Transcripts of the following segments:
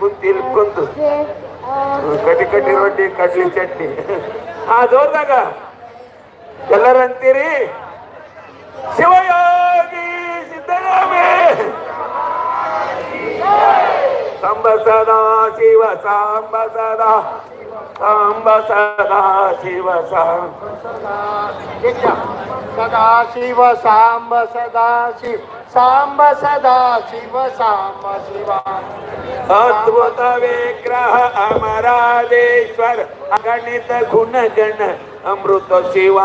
ಕುಂತು ಇಲ್ಲಿ ಕುಂತು ಕಟ್ಟಿ ಕಟ್ಟಿ ರೊಟ್ಟಿ, ಕಡ್ಲಿ ಚಟ್ನಿ. ಆ ಜೋರ್ದಾಗ ಎಲ್ಲರಂತೀರಿ? ಶಿವಯೋಗಿ ಸಿದ್ದರಾಮೇ ಸಂಬಸದ ಶಿವ, ಸಂಬಸದ. सांब सदा शिव सांब सदा शिव सांब सदा शिव सांब सदा शिव सांब शिवा अद्भुत विग्रह अमरादेश्वर अगणित गुण गण अमृत शिवा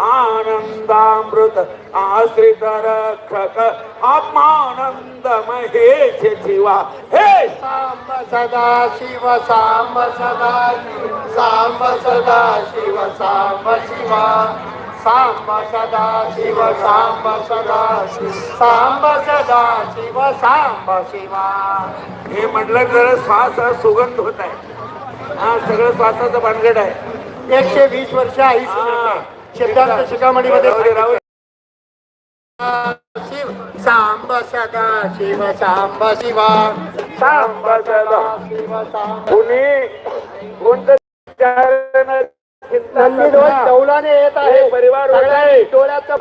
आनंदामृत आश्रित रक्षक आत्मानंद महेश शिवा। हे! सांब सदा शिव सांब सदा शिव सांब सदा शिव सांब शिवा। सांब सदा शिव सांब सदा शिव सांब सदा शिव सांब शिवा। हे म्हटलं जरा श्वास सुगंध होत आहे. हा सगळं श्वासाचं भानगड आहे. एकशे वीस वर्ष आई. सिद्धांत शिखामणीमध्ये. शिव सांब सदा शिव सांब शिवा सांब सदा. शिव सांब कुणी कोणतं चारण नंदीध्वज डौलाने येत आहे परिवार. डोळ्याचं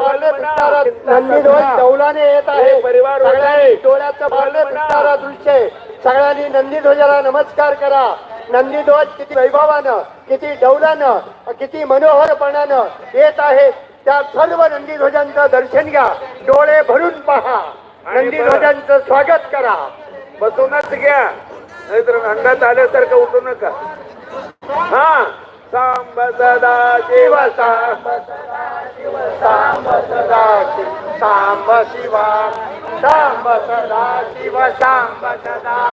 येत आहे परिवार डोळ्याचं. फिरणारं दृश्य. सगळ्यांनी नंदीध्वजाला नमस्कार करा नंदीध्वज किती वैभवानं किती डौलानं किती मनोहरपणानं येत आहे. त्या सर्व नंदीध्वजांचं दर्शन घ्या. डोळे भरून पहा. नंदीध्वजांचं स्वागत करा. बसूनच घ्या. नाहीतर अंगात आल्यासारखं उठू नका. हा. सांब सदा शिव सांब सांब सदा शिव सांब शिवा सांब सदा शिव सांब सदा